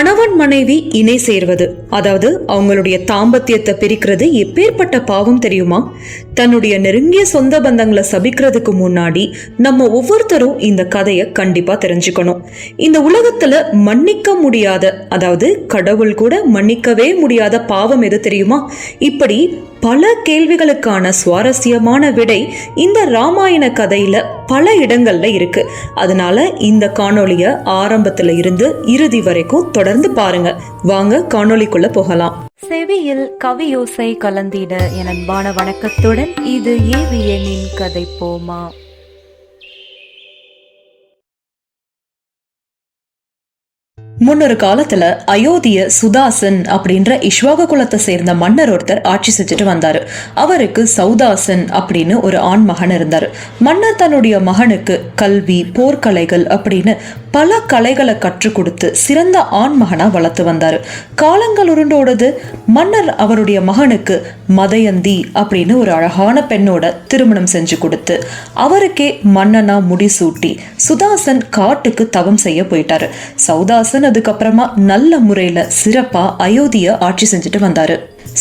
கணவன் மனைவி இணை சேர்வது. அதாவது அவங்களுடைய தாம்பத்தியத்தை பிரிக்கிறது எப்பேற்பட்ட பாவம் தெரியுமா? தன்னுடைய நெருங்கிய சொந்த பந்தங்களை சபிக்கிறதுக்கு முன்னாடி நம்ம ஒவ்வொருத்தரும் இந்த கதையை கண்டிப்பா தெரிஞ்சுக்கணும். இந்த உலகத்துல மன்னிக்க முடியாத அதாவது கடவுள் கூட மன்னிக்கவே முடியாத பாவம் எது தெரியுமா? இப்படி பல கேள்விகளுக்கான சுவாரஸ்யமான விடை இந்த ராமாயண கதையில பல இடங்கள்ல இருக்கு. அதனால இந்த காணொளிய ஆரம்பத்துல இருந்து இறுதி வரைக்கும் தொடர்ந்து பாருங்க. வாங்க காணொளிக்குள்ள போகலாம். செவியில் கவியோசை கலந்திட என் அன்பான வணக்கத்துடன் இது ஏவியனின் கதை போமா. முன்னொரு காலத்துல அயோத்திய சுதாசன் அப்படின்ற இஷ்வாக குலத்தை சேர்ந்த மன்னர் ஒருத்தர் ஆட்சி செஞ்சுட்டு வந்தாரு. அவருக்கு சௌதாசன் அப்படின்னு ஒரு ஆண் மகன் இருந்தார். மன்னர் தன்னுடைய மகனுக்கு கல்வி போர்க்கலைகள் அப்படின்னு பல கலைகளை கற்றுக் கொடுத்து சிறந்த ஆண் மகனா வளர்த்து வந்தார். காலங்கள் உருண்டோடது. மன்னர் அவருடைய மகனுக்கு மதயந்தி அப்படின்னு ஒரு அழகான பெண்ணோட திருமணம் செஞ்சு கொடுத்து அவருக்கே மன்னனா முடிசூட்டி சுதாசன் காட்டுக்கு தவம் செய்ய போயிட்டாரு. சௌதாசன் அதுக்கப்புறமா நல்ல முறையில சிறப்பா அயோத்தியை ஆட்சி செஞ்சுட்டு வந்தாரு.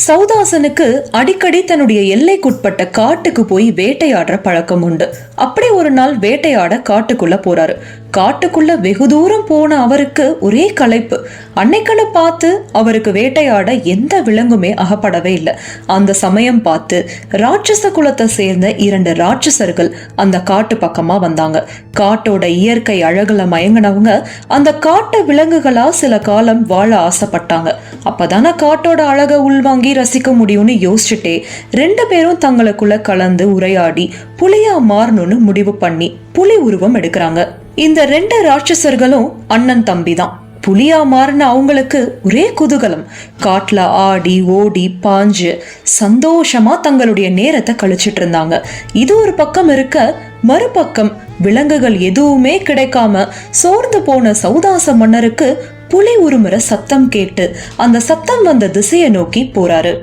சௌதாசனுக்கு அடிக்கடி தன்னுடைய எல்லைக்குட்பட்ட காட்டுக்கு போய் வேட்டையாடுற பழக்கம் உண்டு. அப்படி ஒரு நாள் வேட்டையாட காட்டுக்குள்ள போறாரு. காட்டுக்குள்ள வெகு தூரம் போன அவருக்கு ஒரே களைப்பு. அன்னைக்கனை பார்த்து அவருக்கு வேட்டையாட எந்த விலங்குமே அகப்படவே இல்லை. அந்த சமயம் பார்த்து ராட்சச குலத்தை சேர்ந்த இரண்டு ராட்சசர்கள் அந்த காட்டு பக்கமா வந்தாங்க. காட்டோட இயற்கை அழகுல மயங்கினவங்க அந்த காட்டு விலங்குகளா சில காலம் வாழ ஆசைப்பட்டாங்க. அப்பதானே காட்டோட அழக அழகை உள்வாங்கி ரசிக்க முடியும்னு யோசிச்சுட்டே ரெண்டு பேரும் தங்களுக்குள்ள கலந்து உரையாடி புலியா மாறணும்னு முடிவு பண்ணி புலி உருவம் எடுக்கிறாங்க. இந்த ரெண்டு ராட்சசர்களும் அண்ணன் தம்பி தான் புலியா மாறின அவங்களுக்கு ஒரே குதூகலம். காட்டுல ஆடி ஓடி பாஞ்சு சந்தோஷமா தங்களுடைய நேரத்தை கழிச்சிட்டு இருந்தாங்க. இது ஒரு பக்கம் இருக்க மறுபக்கம் விலங்குகள் எதுவுமே கிடைக்காம சோர்ந்து போன சௌதாச மன்னருக்கு புலி உருமுற சத்தம் கேட்டு அந்த சத்தம் வந்த திசையை நோக்கி போறாரு.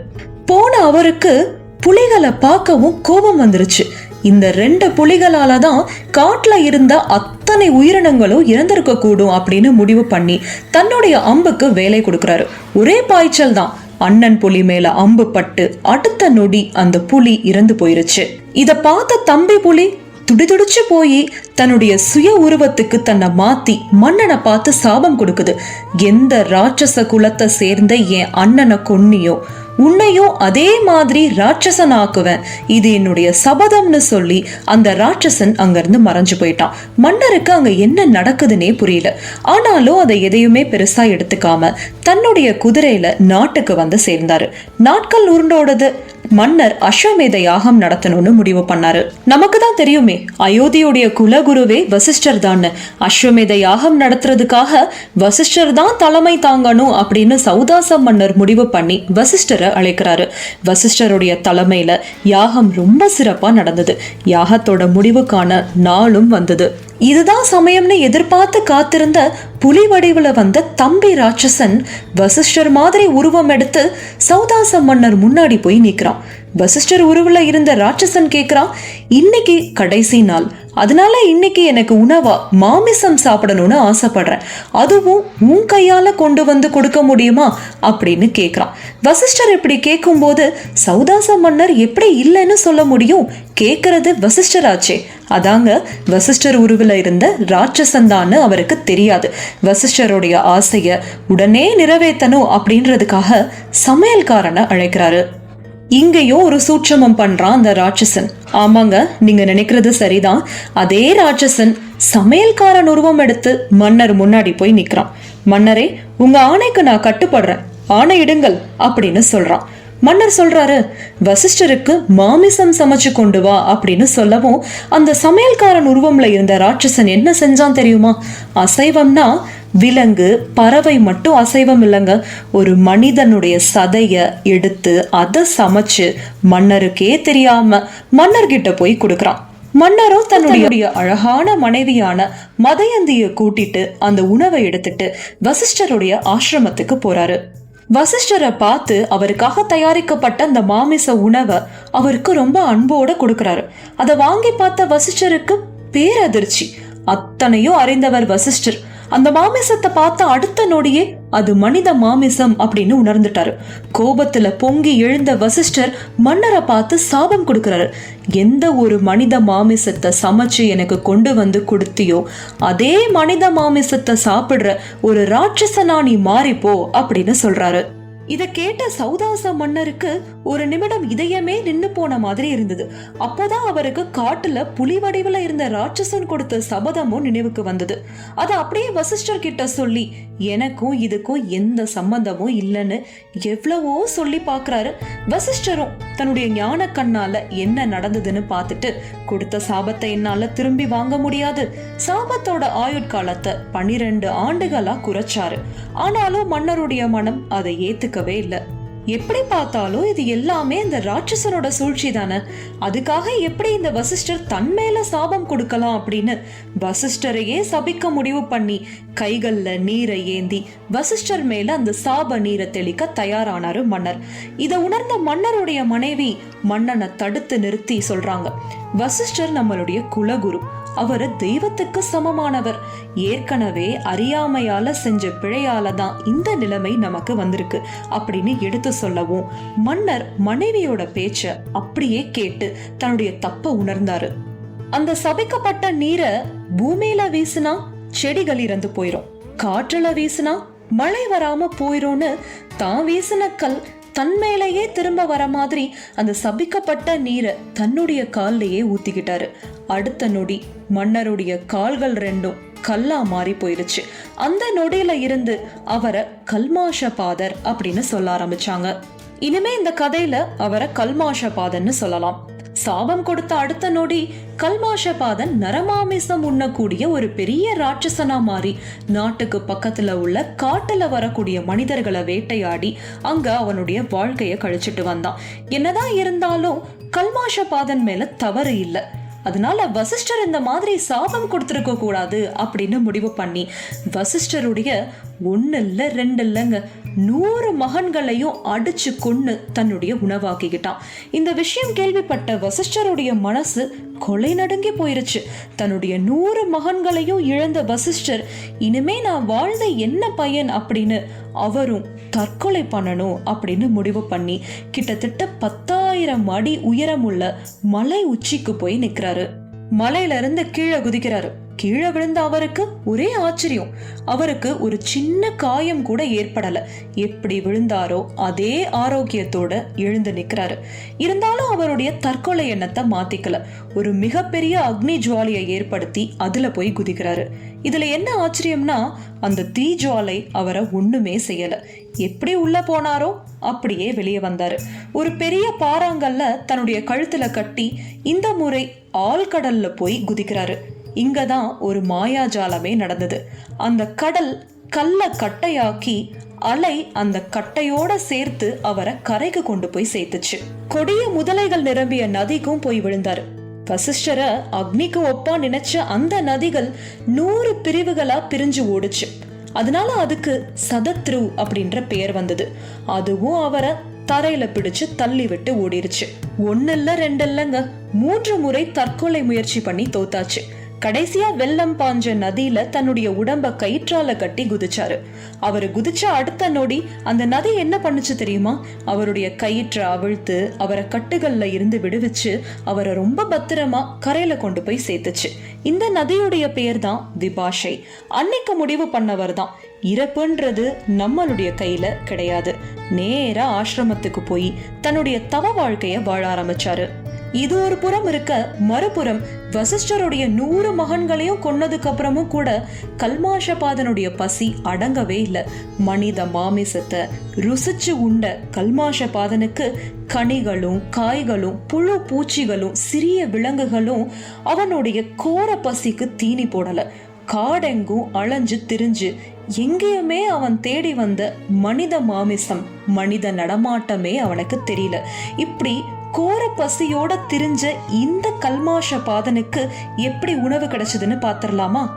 போன அவருக்கு புலிகளை பார்க்கவும் கோபம் வந்துருச்சு. இந்த ரெண்டு புலிகளால தான் காட்டில் இருந்த அத்தனை உயிரினங்களும் இறந்திருக்க கூடும் அப்படின்னு முடிவு பண்ணி தன்னுடைய அம்புக்கு வேலை கொடுக்குறாரு. ஒரே பாய்ச்சல் தான். அண்ணன் புலி மேல அம்பு பட்டு அடுத்த நொடி அந்த புலி இறந்து போயிருச்சு. இத பார்த்த தம்பி புலி துடிதுடிச்சு போய் தன்னுடைய சுய உருவத்துக்கு தன்னை மாத்தி மன்னனை பார்த்து சாபம் கொடுக்குது. எந்த ராட்சச குலத்தை சேர்ந்த என் அண்ணனை கொன்னியோ உன்னையும் அதே மாதிரி ராட்சசன் ஆக்குவேன். இது என்னுடைய சபதம்னு சொல்லி அந்த ராட்சசன் அங்கிருந்து மறைஞ்சு போயிட்டான். மன்னருக்கு அங்க என்ன நடக்குதுன்னே புரியல. ஆனாலும் அதை எதையுமே பெருசா எடுத்துக்காம தன்னுடைய குதிரையில நாட்டுக்கு வந்து சேர்ந்தாரு. நாட்கள் உருண்டோடது. மன்னர் அஸ்வமேத யாகம் நடத்தணும்னு முடிவு பண்ணாரு. நமக்கு தான் தெரியுமே அயோத்தியுடைய குலகுருவே வசிஷ்டர் தான். அஸ்வமேத யாகம் நடத்துறதுக்காக வசிஷ்டர் தான் தலைமை தாங்கணும் அப்படின்னு சௌதாச மன்னர் முடிவு பண்ணி வசிஷ்டரை அழைக்கிறாரு. வசிஷ்டருடைய தலைமையில யாகம் ரொம்ப சிறப்பா நடந்தது. யாகத்தோட முடிவுக்கான நாளும் வந்தது. இதுதான் சமயம்னு எதிர்பார்த்து காத்திருந்த புலி வடிவுல வந்த தம்பி ராட்சசன் வசிஷ்டர் மாதிரி உருவம் எடுத்து சௌதாச மன்னர் முன்னாடி போய் நிக்கிறான். வசிஷ்டர் உருவில் இருந்த ராட்சசன் கேட்குறான் இன்னைக்கு கடைசி நாள். அதனால இன்னைக்கு எனக்கு உணவா மாமிசம் சாப்பிடணும்னு ஆசைப்படுறேன். அதுவும் உன் கையால கொண்டு வந்து கொடுக்க முடியுமா? அப்படின்னு கேட்குறான் வசிஷ்டர் இப்படி கேட்கும்போது சௌதாச மன்னர் எப்படி இல்லைன்னு சொல்ல முடியும்? கேட்கறது வசிஷ்டராச்சே அதாங்க வசிஷ்டர் உருவில் இருந்த ராட்சசன் தான்னு அவருக்கு தெரியாது. வசிஷ்டருடைய ஆசையை உடனே நிறைவேற்றணும் அப்படின்றதுக்காக சமையல்காரனை அழைக்கிறாரு. இங்கேயும் ஒரு சூட்சமம் பண்றான் அந்த ராட்சசன். ஆமாங்க நீங்க நினைக்கிறது சரிதான். அதே ராட்சசன் சமையல்காரன் உருவம் எடுத்து மன்னர் முன்னாடி போய் நிக்கிறான். மன்னரே உங்க ஆணைக்கு நான் கட்டுப்படுறேன். ஆணையிடுங்கள் அப்படின்னு சொல்றான். மன்னர் சொல்றாரு வசிஷ்டருக்கு மாமிசம் சமைச்சு கொண்டு வா அப்படின்னு சொல்லவும் அந்த சமையல்காரன் உருவம்ல இருந்த ராட்சசன் என்ன செஞ்சான் தெரியுமா? அசைவம்னா விலங்கு பறவை மட்டும் அசைவம் இல்லைங்க. ஒரு மனிதனுடைய சதைய எடுத்து அதை சமைச்சு மன்னருக்கே தெரியாம மன்னர்கிட்ட போய் கொடுக்கறான். மன்னரும் தன்னுடைய அழகான மனைவியான மதயந்திய கூட்டிட்டு அந்த உணவை எடுத்துட்டு வசிஷ்டருடைய ஆசிரமத்துக்கு போறாரு. வசிஷ்டரை பார்த்து அவருக்காக தயாரிக்கப்பட்ட அந்த மாமிச உணவை அவருக்கு ரொம்ப அன்போட கொடுக்கறாரு. அதை வாங்கி பார்த்த வசிஷ்டருக்கு பேரதிர்ச்சி. அத்தனையும் அறிந்தவர் வசிஷ்டர். அந்த மாமிசத்தை பார்த்த அடுத்த நொடியே அது மனித மாமிசம் அப்படின்னு உணர்ந்துட்டாரு. கோபத்துல பொங்கி எழுந்த வசிஷ்டர் மன்னரை பார்த்து சாபம் கொடுக்கிறாரு. எந்த ஒரு மனித மாமிசத்தை சமைச்சு எனக்கு கொண்டு வந்து கொடுத்தியோ அதே மனித மாமிசத்தை சாப்பிடுற ஒரு ராட்சசனா நீ மாறிப்போ அப்படின்னு சொல்றாரு. இதை கேட்ட சௌதாச மன்னருக்கு ஒரு நிமிடம் இதயமே நின்னு போன மாதிரி இருந்தது. அப்போதான் அவருக்கு காட்டுல புலி வடிவில் இருந்த ராட்சசன் கொடுத்த சபதமும் நினைவுக்கு வந்தது. அதை அப்படியே வசிஷ்டர் கிட்ட சொல்லி எனக்கும் இதுக்கும் எந்த சம்பந்தமும் இல்லைன்னு எவ்வளவோ சொல்லி பார்க்குறாரு. வசிஷ்டரும் தன்னுடைய ஞான கண்ணால என்ன நடந்ததுன்னு பார்த்துட்டு கொடுத்த சாபத்தை என்னால திரும்பி வாங்க முடியாது. சாபத்தோட ஆயுட்காலத்தை பன்னிரெண்டு ஆண்டுகளா குறைச்சாரு. ஆனாலும் மன்னருடைய மனம் அதை ஏத்துக்கவே இல்லை. எப்படி பார்த்தாலும் இது எல்லாமே இந்த ராட்சசனோட சூழ்ச்சி தானே? அதுக்காக எப்படி இந்த வசிஷ்டர் தன் மேல சாபம் கொடுக்கலாம் அப்படின்னு வசிஷ்டரையே சபிக்க முடிவு பண்ணி கைகள்ல நீரை ஏந்தி வசிஷ்டர் மேல அந்த சாப நீரை தெளிக்க தயாரானாரு மன்னர். இதை உணர்ந்த மன்னருடைய மனைவி மன்னனை தடுத்து நிறுத்தி சொல்றாங்க. வசிஷ்டர் நம்மளுடைய குலகுரு. அவர் தெய்வத்துக்கு சமமானவர். ஏற்கனவே அறியாமையால செஞ்ச பிழையால தான் இந்த நிலைமை நமக்கு வந்திருக்கு அப்படின்னு எடுத்து சொல்லவும் மன்னர் மனைவியோட பேச்ச அப்படியே கேட்டு தன்னுடைய தப்ப உணர்ந்தாரு. அந்த சபிக்கப்பட்ட நீரை பூமியில வீசினா செடிகள் இறந்து போயிரும் காற்றுல வீசினா மழை வராம போயிரும்னு தான் வீசின கல் தன்மேலேயே திரும்ப வர மாதிரி அந்த சபிக்கப்பட்ட நீரை தன்னுடைய கால்லையே ஊத்திக்கிட்டாரு. அடுத்த நொடி மன்னருடைய கால்கள் ரெண்டும் கல்லா மாறி போயிருச்சு. அந்த நொடியில இருந்து அவரை கல்மாஷ பாதர் அப்படின்னு சொல்ல ஆரம்பிச்சாங்க. இனிமே இந்த கதையில அவரை கல்மாஷ பாதன்னு சொல்லலாம். சாபம் கொடுத்த அடுத்த நொடி கல்மாஷபாதன் நரமாமிசம் உண்ணக்கூடிய ஒரு பெரிய ராட்சசனா மாறி நாட்டுக்கு பக்கத்துல உள்ள காட்டுல வரக்கூடிய மனிதர்களை வேட்டையாடி அங்க அவனுடைய வாழ்க்கைய கழிச்சிட்டு வந்தான். என்னதான் இருந்தாலும் கல்மாஷபாதன் மேல தவறு இல்லை. அதனால வசிஷ்டர் இந்த மாதிரி சாபம் கொடுத்துருக்க கூடாது அப்படின்னு முடிவு பண்ணி வசிஷ்டருடைய ஒன்று இல்லை ரெண்டு இல்லைங்க நூறு மகன்களையும் அடிச்சு கொண்டு தன்னுடைய உணவாக்கிக்கிட்டான். இந்த விஷயம் கேள்விப்பட்ட வசிஷ்டருடைய மனசு கொலை நடுங்கி போயிருச்சு. தன்னுடைய நூறு மகன்களையும் இழந்த வசிஷ்டர் இனிமே நான் வாழ்ந்த என்ன பையன் அப்படின்னு அவரும் தற்கொலை பண்ணணும் அப்படின்னு முடிவு பண்ணி கிட்டத்தட்ட பத்தா பத்தாயிரம் அடி உயரமுள்ள மலை உச்சிக்கு போய் நிக்கிறாரு மலையில இருந்து கீழே குதிக்கிறாரு. கீழே விழுந்த அவருக்கு ஒரே ஆச்சரியம். அவருக்கு ஒரு சின்ன காயம் கூட ஏற்படல. எப்படி விழுந்தாரோ அதே ஆரோக்கியத்தோட எழுந்து நிக்கிறாரு இருந்தாலும் அவருடைய தற்கொலை எண்ணத்தை மாத்திக்கல. ஒரு மிகப்பெரிய அக்னி ஜுவாலியை ஏற்படுத்தி அதுல போய் குதிக்கிறாரு. இதுல என்ன ஆச்சரியம்னா அந்த தீ ஜுவாலை அவரை ஒண்ணுமே செய்யல. எப்படி உள்ள போனாரோ அப்படியே வெளியே வந்தாரு. ஒரு பெரிய பாறாங்கல்ல தன்னுடைய கழுத்துல கட்டி இந்த முறை ஆழ்கடல்ல போய் குதிக்கிறாரு. இங்கே தான் ஒரு மாயாஜாலமே நடந்தது. அந்த கடல் கல்ல கட்டையாக்கி அலை அந்த கட்டையோட சேர்த்து அவரை கரைக்கு கொண்டு போய் சேர்த்துச்சு. கொடிய முதலைகள் நிரம்பிய நதிக்கும் போய் விழுந்தாரு. வசிஷ்டரை அக்னிக்கு ஒப்பா நினைச்ச அந்த நதிகள் நூறு பிரிவுகளா பிரிஞ்சு ஓடுச்சு. அதனால அதுக்கு சதத்ரு அப்படின்ற பெயர் வந்தது. அதுவும் அவரை தரையில பிடிச்சு தள்ளி விட்டு ஓடிருச்சு. ஒன்னு இல்ல ரெண்டு இல்லைங்க மூன்று முறை தற்கொலை முயற்சி பண்ணி தோத்தாச்சு. கடைசியா வெள்ளம் பாஞ்ச நதியில தன்னுடைய உடம்ப கயிற்றால கட்டி குதிச்சாரு. அவரு குதிச்ச அடுத்த நொடி அந்த நதி என்ன பண்ணுச்சு தெரியுமா? அவருடைய கயிற்றை அவிழ்த்து அவரை கட்டுகள்ல இருந்து விடுவிச்சு அவரை ரொம்ப பத்திரமா கரையில கொண்டு போய் சேர்த்துச்சு. இந்த நதியுடைய பெயர் தான் விபாஷை அன்னைக்கு முடிவு பண்ணவர் தான் இறப்புன்றது நம்மளுடைய கையில கிடையாது. நேரா ஆசிரமத்துக்கு போய் தன்னுடைய தவ வாழ்க்கைய வாழ ஆரம்பிச்சாரு. இது ஒரு புறம் இருக்க மறுபுறம் வசிஷ்டருடைய நூறு மகன்களையும் கொன்னதுக்கு அப்புறமும் கூட கல்மாஷபாதனுடைய பசி அடங்கவே இல்லை. மனித மாமிசத்தை ருசிச்சு உண்ட கல்மாஷபாதனுக்கு கனிகளும் காய்களும் புழு பூச்சிகளும் சிறிய விலங்குகளும் அவனுடைய கோர பசிக்கு தீனி போடல. காடெங்கும் அலைஞ்சு திரிஞ்சு எங்கேயுமே அவன் தேடி வந்த மனித மாமிசம் மனித நடமாட்டமே அவனுக்கு தெரியல. இப்படி கோர பசியோட திரிஞ்ச இந்த கல்மாஷ பாதனுக்கு எப்படி உணவு கிடைச்சதுன்னு பாத்திரலாமா?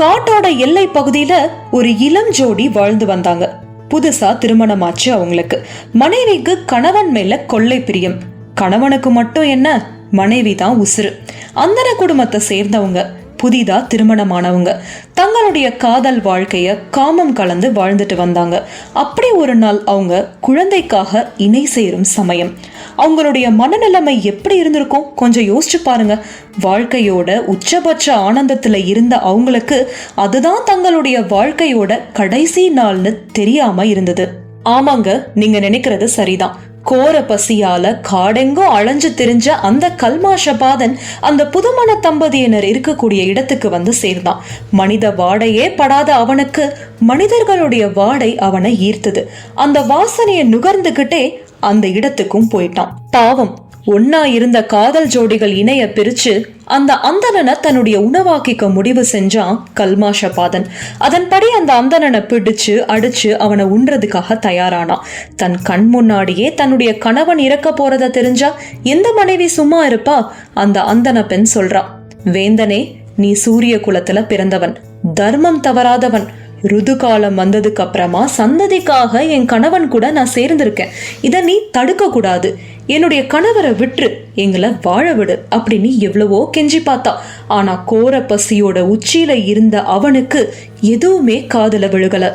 காட்டோட எல்லை பகுதியில ஒரு இளம் ஜோடி வாழ்ந்து வந்தாங்க. புதுசா திருமணமாச்சு அவங்களுக்கு. மனைவிக்கு கணவன் மேல கொள்ளை பிரியம். கணவனுக்கு மட்டும் என்ன மனைவி தான் உசுறு. அந்தன குடும்பத்தை சேர்ந்தவங்க. புதிதாக திருமணமானவங்க. தங்களுடைய காதல் வாழ்க்கையை காமம் கலந்து வாழ்ந்துட்டு வந்தாங்க. அப்படி ஒரு நாள் அவங்க குழந்தைக்காக இணை சேரும் சமயம். அவங்களுடைய மனநிலைமை எப்படி இருந்திருக்கும்? கொஞ்சம் யோசிச்சு பாருங்க. வாழ்க்கையோட உச்சபட்ச ஆனந்தத்தில் இருந்த அவங்களுக்கு அதுதான் தங்களுடைய வாழ்க்கையோட கடைசி நாள்னு தெரியாம இருந்தது. ஆமாங்க நீங்க நினைக்கிறது சரிதான். கோர பசியால காடெங்கும் அலைஞ்சு திரிஞ்ச அந்த கல்மாஷபாதன் அந்த புதுமண தம்பதியினர் இருக்கக்கூடிய இடத்துக்கு வந்து சேர்ந்தான். மனித வாடையே படாத அவனுக்கு மனிதர்களுடைய வாடை அவனை ஈர்த்தது. அந்த வாசனையை நுகர்ந்துகிட்டே அந்த இடத்துக்கும் போயிட்டான். பாவம். ஒன்னா இருந்த காதல் ஜோடிகள் இணைய பிரிச்சு அந்த அந்தணனை தன்னுடைய உணவாக்கிக்க முடிவு செஞ்சான் கல்மாஷபாதன். அதன்படி அந்த அந்தணனை பிடிச்சு அடிச்சு அவனை உண்றதுக்காக தயாரானான் தன் கண் முன்னாடியே தன்னுடைய கணவன் இறக்க போறத தெரிஞ்சா எந்த மனைவி சும்மா இருப்பா? அந்த அந்தன பெண் சொல்றா. வேந்தனே நீ சூரிய குலத்துல பிறந்தவன். தர்மம் தவறாதவன். ருதுகாலம் வந்ததுக்கு அப்புறமா சந்ததிக்காக என் கணவன் கூட நான் சேர்ந்திருக்கேன். இதை நீ தடுக்க கூடாது என்னுடைய கணவரை விட்டுரு எங்களை வாழ விடு அப்படின்னு எவ்வளவோ கெஞ்சி பார்த்தா. ஆனா கோர பசியோட உச்சியில இருந்த அவனுக்கு எதுவுமே காதல விழுகல.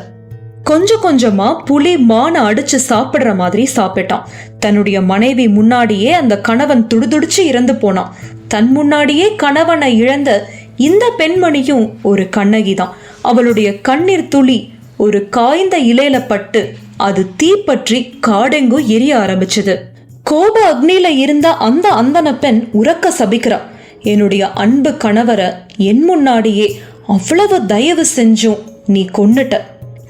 கொஞ்சம் கொஞ்சமா புலி மானை அடிச்சு சாப்பிடுற மாதிரி சாப்பிட்டான். தன்னுடைய மனைவி முன்னாடியே அந்த கணவன் துடுதுடிச்சு இறந்து போனான். தன் முன்னாடியே கணவனை இழந்த இந்த பெண்மணியும் ஒரு கண்ணகி தான் அவளுடைய கண்ணீர் துளி ஒரு காய்ந்த இலையில பட்டு அது தீப்பற்றி காடெங்கும் எரிய ஆரம்பிச்சது. கோப அக்னியில இருந்த அந்த அந்தன பெண் உறக்க சபிக்கிறா. என்னுடைய அன்பு கணவரை என் முன்னாடியே அவ்வளவு தயவு செஞ்சும் நீ கொன்னுட்ட.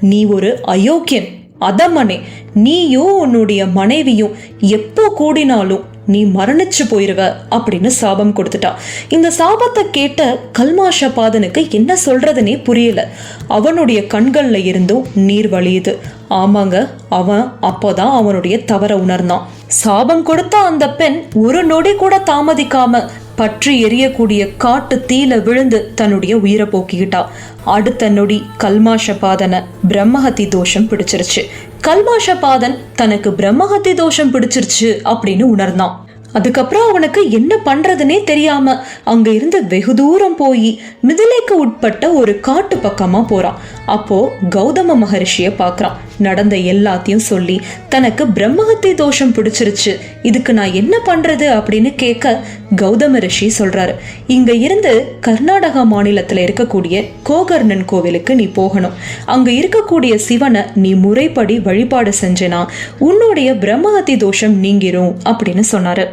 நீ ஒரு அயோக்கியன். அதமனே நீயும் உன்னுடைய மனைவியும் எப்போ கூடினாலும் நீ மரணிச்சு போயிருவ அப்படின்னு சாபம் கொடுத்துட்டா. இந்த சாபத்தை கேட்ட கல்மாஷ பாதனுக்கு என்ன சொல்றதுனே புரியல. அவனுடைய கண்கள்ல இருந்தும் நீர் வழியுது. ஆமாங்க அவன் அப்போதான் அவனுடைய தவற உணர்ந்தான். சாபம் கொடுத்த அந்த பெண் ஒரு நொடி கூட தாமதிக்காம பற்றி எரியக்கூடிய காட்டு தீல விழுந்து தன்னுடைய உயிரை போக்கிக்கிட்டா. அடுத்த நொடி கல்மாஷபாதனை பிரம்மஹத்தி தோஷம் பிடிச்சிருச்சு. கல்மாஷபாதன் தனக்கு பிரம்மஹத்தி தோஷம் பிடிச்சிருச்சு அப்படின்னு உணர்ந்தான். அதுக்கப்புறம் அவனுக்கு என்ன பண்றதுனே தெரியாம அங்க இருந்து வெகு தூரம் போய் மிதிலைக்கு உட்பட்ட ஒரு காட்டு பக்கமா போறான். அப்போ கௌதம மகரிஷிய பார்க்கறான் நடந்த எல்லாத்தையும் சொல்லி தனக்கு பிரம்மஹத்தி தோஷம் பிடிச்சிருச்சு. இதுக்கு நான் என்ன பண்றது அப்படின்னு கேட்க கௌதம ரிஷி சொல்றாரு. இங்க இருந்து கர்நாடகா மாநிலத்துல இருக்கக்கூடிய கோகர்ணன் கோவிலுக்கு நீ போகணும். அங்க இருக்கக்கூடிய சிவனை நீ முறைப்படி வழிபாடு செஞ்சேனா உன்னுடைய பிரம்மஹத்தி தோஷம் நீங்கிரும் அப்படின்னு சொன்னாரு.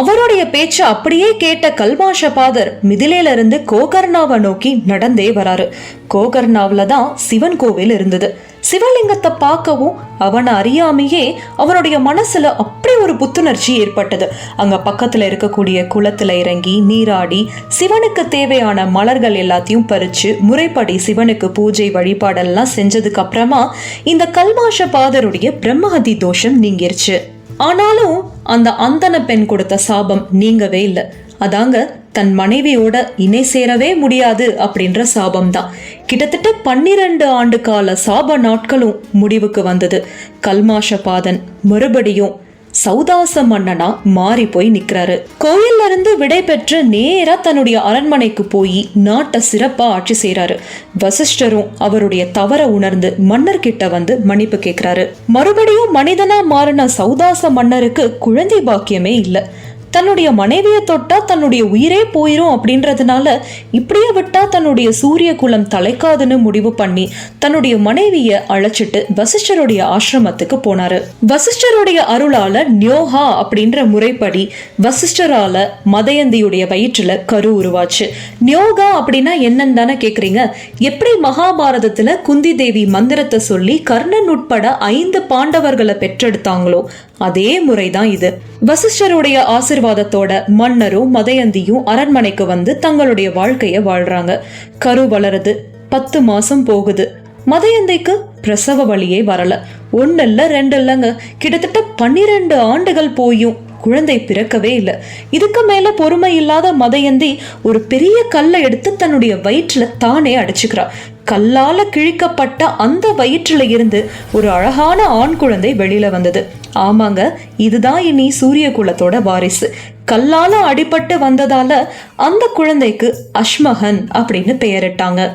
அவருடைய பேச்சு அப்படியே கேட்ட கல்மாஷபாதர் மிதிலையில இருந்து கோகர்ணாவை நோக்கி நடந்தே வராரு. கோகர்ணாவில் தான் சிவன் கோவில் இருந்தது. சிவலிங்கத்தை பார்க்கவும் அவனை அறியாமையே அவனுடைய மனசுல அப்படி ஒரு புத்துணர்ச்சி ஏற்பட்டது. அங்க பக்கத்துல இருக்கக்கூடிய குளத்துல இறங்கி நீராடி சிவனுக்கு தேவையான மலர்கள் எல்லாத்தையும் பறிச்சு முறைப்படி சிவனுக்கு பூஜை வழிபாடெல்லாம் செஞ்சதுக்கு அப்புறமா இந்த கல்மாஷ பாதருடைய பிரம்மஹதி தோஷம் நீங்கிருச்சு. ஆனாலும் அந்த அந்தன பெண் கொடுத்த சாபம் நீங்கவே இல்லை. அதாங்க தன் மனைவியோட இணை சேரவே முடியாது அப்படின்ற சாபம் தான் கிட்டத்தட்ட பன்னிரண்டு ஆண்டு கால சாப நாட்களும் முடிவுக்கு வந்தது. கல்மாஷபாதன் மறுபடியும் சௌதாச மன்னனா மாறி போய் நிக்கிறாரு கோயில்ல இருந்து விடை பெற்று நேரா தன்னுடைய அரண்மனைக்கு போய் நாட்டை சிறப்பா ஆட்சி செய்யறாரு வசிஷ்டரும் அவருடைய தவற உணர்ந்து மன்னர்கிட்ட வந்து மன்னிப்பு கேட்கிறாரு. மறுபடியும் மனிதனா மாறின சௌதாச மன்னருக்கு குழந்தை பாக்கியமே இல்லை. தன்னுடைய மனைவியை தொட்டா தன்னுடைய உயிரே போயிரும் அப்படின்றதுனால இப்படியே விட்டா தன்னுடைய சூரிய குலம் தலைக்காதுன்னு முடிவு பண்ணி தன்னுடைய மனைவிய அழைச்சிட்டு வசிஷ்டருடைய ஆசிரமத்துக்கு போனாரு. வசிஷ்டருடைய அருளால நியோகா அப்படின்ற முறைப்படி வசிஷ்டரால மதயந்தியுடைய வயிற்றுல கரு உருவாச்சு. நியோகா அப்படின்னா என்னன்னு தானே கேக்குறீங்க? எப்படி மகாபாரதத்துல குந்தி தேவி மந்திரத்தை சொல்லி கர்ணன் உட்பட ஐந்து பாண்டவர்களை பெற்றெடுத்தாங்களோ அதே முறைதான் இது. வசிஷ்டருடைய ஆசிர்வாதத்தோட மன்னரும் மதயந்தியும் அரண்மனைக்கு வந்து தங்களுடைய வாழ்க்கைய வாழ்றாங்க. கரு வளருது பத்து மாசம் போகுது. மதயந்தைக்கு பிரசவ வழியே வரல. ஒன்னு இல்ல ரெண்டு இல்லைங்க கிட்டத்தட்ட பன்னிரெண்டு ஆண்டுகள் போயும் குழந்தை பிறக்கவே இல்லை. இதுக்கு மேல பொறுமை இல்லாத மதயந்தி ஒரு பெரிய கல்லை எடுத்து தன்னுடைய வயிற்றுல தானே அடைச்சுக்கிறா. கல்லால கிழிக்கப்பட்ட அந்த வயிற்றுல இருந்து ஒரு அழகான ஆண் குழந்தை வெளியில வந்தது. ஆமாங்க இதுதான் இனி சூரிய குலத்தோட வாரிசு. கல்லால அடிபட்டு வந்ததால அந்த குழந்தைக்கு அஷ்மகன் அப்படின்னு பெயரிட்டாங்க.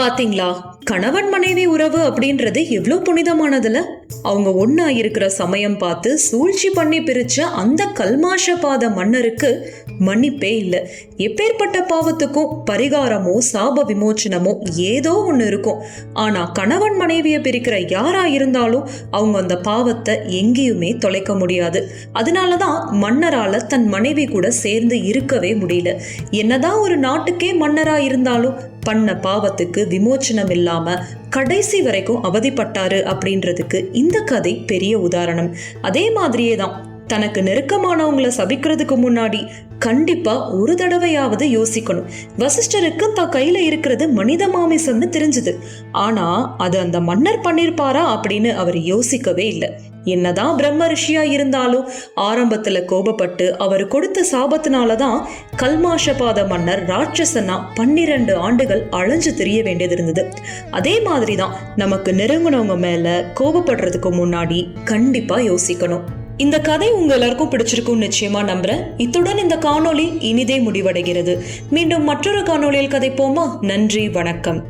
பாத்தீங்களா? கணவன் மனைவி உறவு அப்படின்றது எவ்வளோ புனிதமானதுல? அவங்க ஒண்ணா இருக்கிற சமயம் பார்த்து சூழ்ச்சி பண்ணி பிரிச்ச அந்த கல்மாஷ பாத மன்னருக்கு மன்னிப்பே இல்லை. எப்பேற்பட்ட பாவத்துக்கும் பரிகாரமோ சாப விமோச்சனமோ ஏதோ ஒன்று இருக்கும். ஆனா கணவன் மனைவியை பிரிக்கிற யாரா இருந்தாலும் அவங்க அந்த பாவத்தை எங்கேயுமே தொலைக்க முடியாது. அதனாலதான் மன்னரால தன் மனைவி கூட சேர்ந்து இருக்கவே முடியல. என்னதான் ஒரு நாட்டுக்கே மன்னரா இருந்தாலும் பண்ண பாவத்துக்கு விமோச்சனம் இல்லாம கடைசி வரைக்கும் அவதிப்பட்டாரு அப்படின்றதுக்கு இந்த கதை பெரிய உதாரணம். அதே மாதிரியே தான் தனக்கு நெருக்கமானவங்களை சபிக்கிறதுக்கு முன்னாடி கண்டிப்பா ஒரு தடவையாவது யோசிக்கணும். வசிஷ்டருக்கு தான் கையில இருக்கிறது மனித மாமிசம்னு தெரிஞ்சது. ஆனா அது அந்த மன்னர் பண்ணிருப்பாரா அப்படின்னு அவர் யோசிக்கவே இல்லை. என்னதான் பிரம்ம ரிஷியா இருந்தாலும் ஆரம்பத்துல கோபப்பட்டு அவர் கொடுத்த சாபத்தினாலதான் கல்மாஷபாத மன்னர் ராட்சசனா பன்னிரண்டு ஆண்டுகள் அழஞ்சு தெரிய வேண்டியது இருந்தது. அதே மாதிரி தான் நமக்கு நெருங்கினவங்க மேல கோபப்படுறதுக்கு முன்னாடி கண்டிப்பா யோசிக்கணும். இந்த கதை உங்க எல்லாருக்கும் பிடிச்சிருக்கும் நிச்சயமா நம்புறேன். இத்துடன் இந்த காணொளி இனிதே முடிவடைகிறது. மீண்டும் மற்றொரு காணொளியில் கதைப்போமா? நன்றி வணக்கம்.